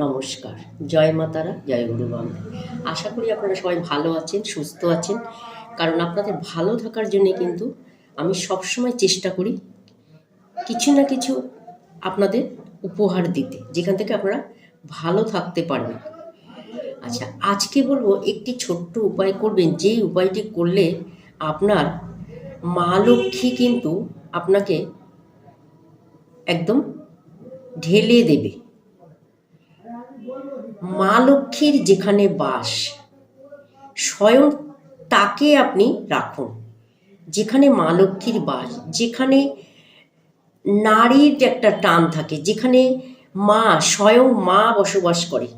নমস্কার। জয় মাতারা জয় গুরু আশা করি আপনারা সবাই ভালো আছেন, সুস্থ আছেন। কারণ আপনাদের ভালো থাকার জন্য কিন্তু আমি সবসময় চেষ্টা করি কিছু না কিছু আপনাদের উপহার দিতে, যেখান থেকে আপনারা ভালো থাকতে পারবেন। আচ্ছা আজকে বলব একটি ছোট্ট উপায় করবেন যেই উপায়টি করলে আপনার মা লক্ষ্মী কিন্তু আপনাকে একদম ঢেলে দেবে। মা লক্ষ্মীর যেখানে বাস, স্বয়ং তাকে আপনি রাখুন। যেখানে মা লক্ষ্মীর বাস, যেখানে নারীর একটা টান থাকে, যেখানে মা স্বয়ং মা বসবাস করে,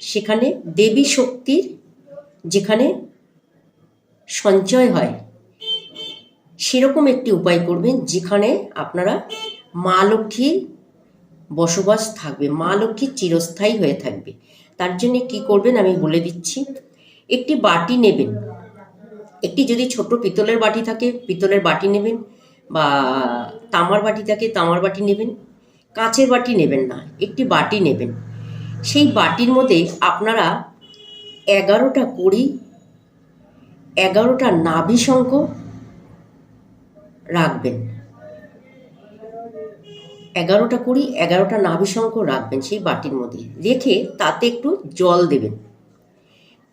সেখানে দেবী শক্তির যেখানে সঞ্চয় হয়, সেরকম একটি উপায় করবেন, যেখানে আপনারা মা লক্ষ্মীর বসবাস থাকবে, মা লক্ষ্মী চিরস্থায়ী হয়ে থাকবে। তার জন্য কি করবেন আমি বলে দিচ্ছি, একটি বাটি নেবেন। একটি যদি ছোট পিতলের বাটি থাকে, পিতলের বাটি নেবেন বা তামার বাটি থাকে, তামার বাটি নেবেন, কাঁচের বাটি নেবেন না, একটি বাটি নেবেন। সেই বাটির মধ্যে আপনারা এগারোটা কড়ি, এগারোটা নাভি শঙ্খ রাখবেন। এগারোটা কুড়ি, এগারোটা নাভিশঙ্খ রাখবেন সেই বাটির মধ্যে। রেখে তাতে একটু জল দেবেন।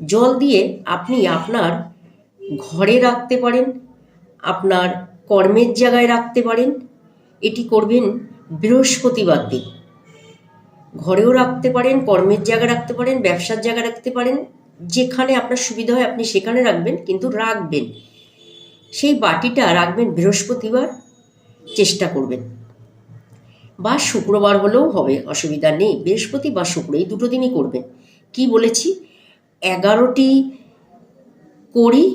জল দিয়ে আপনি আপনার ঘরে রাখতে পারেন, আপনার কর্মের জায়গায় রাখতে পারেন। এটি করবেন বৃহস্পতিবার দিন। ঘরেও রাখতে পারেন, কর্মের জায়গায় রাখতে পারেন, ব্যবসার জায়গায় রাখতে পারেন। যেখানে আপনার সুবিধা হয় আপনি সেখানে রাখবেন, কিন্তু রাখবেন। সেই বাটিটা রাখবেন বৃহস্পতিবার, চেষ্টা করবেন। বা শুক্রবার হলেও হবে, অসুবিধা নেই। বৃহস্পতি বা শুক্র, এই দুটো দিনই করবেন কি বলেছি? এগারোটি কড়ি,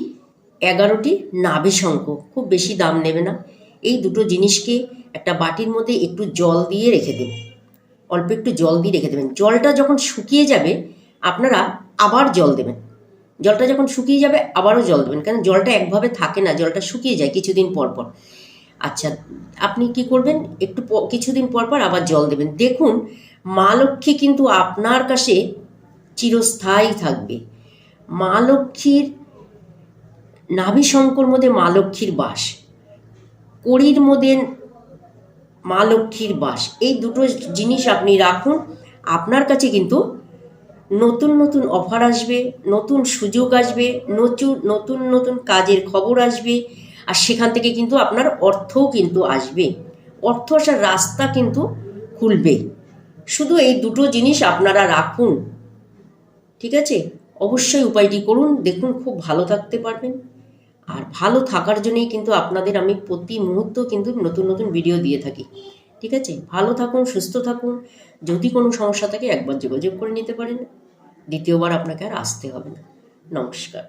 এগারোটি নাভি শঙ্খ, খুব বেশি দাম নেবে না। এই দুটো জিনিসকে একটা বাটির মধ্যে একটু জল দিয়ে রেখে দিন অল্প একটু জল দিয়ে রেখে দেবেন। জলটা যখন শুকিয়ে যাবে, আপনারা আবার জল দেবেন। জলটা যখন শুকিয়ে যাবে, আবারও জল দেবেন। কারণ জলটা একভাবে থাকে না, জলটা শুকিয়ে যায় কিছুদিন পর পর। আচ্ছা আপনি কি করবেন? একটু কিছুদিন পর পর আবার জল দেবেন। দেখুন, মা লক্ষ্মী কিন্তু আপনার কাছে চিরস্থায়ী থাকবে। মা লক্ষ্মীর, নাভি শঙ্কর মধ্যে মা লক্ষ্মীর বাস, কড়ির মধ্যে মা লক্ষ্মীর বাস, এই দুটো জিনিস আপনি রাখুন। আপনার কাছে কিন্তু নতুন নতুন অফার আসবে, নতুন সুযোগ আসবে নতুন নতুন নতুন কাজের খবর আসবে। আর সেখান থেকে কিন্তু আপনার অর্থও কিন্তু আসবে। অর্থ আসার রাস্তা কিন্তু খুলবে। শুধু এই দুটো জিনিস আপনারা রাখুন। ঠিক আছে? অবশ্যই উপায়টি করুন, দেখুন খুব ভালো থাকতে পারবেন। আর ভালো থাকার জন্যই কিন্তু আপনাদের আমি প্রতি মুহূর্ত কিন্তু নতুন নতুন ভিডিও দিয়ে থাকি। ঠিক আছে? ভালো থাকুন, সুস্থ থাকুন। যদি কোনো সমস্যা থাকে একবার যোগাযোগ করে নিতে পারেন। দ্বিতীয়বার আপনাকে আর আসতে হবে না। নমস্কার।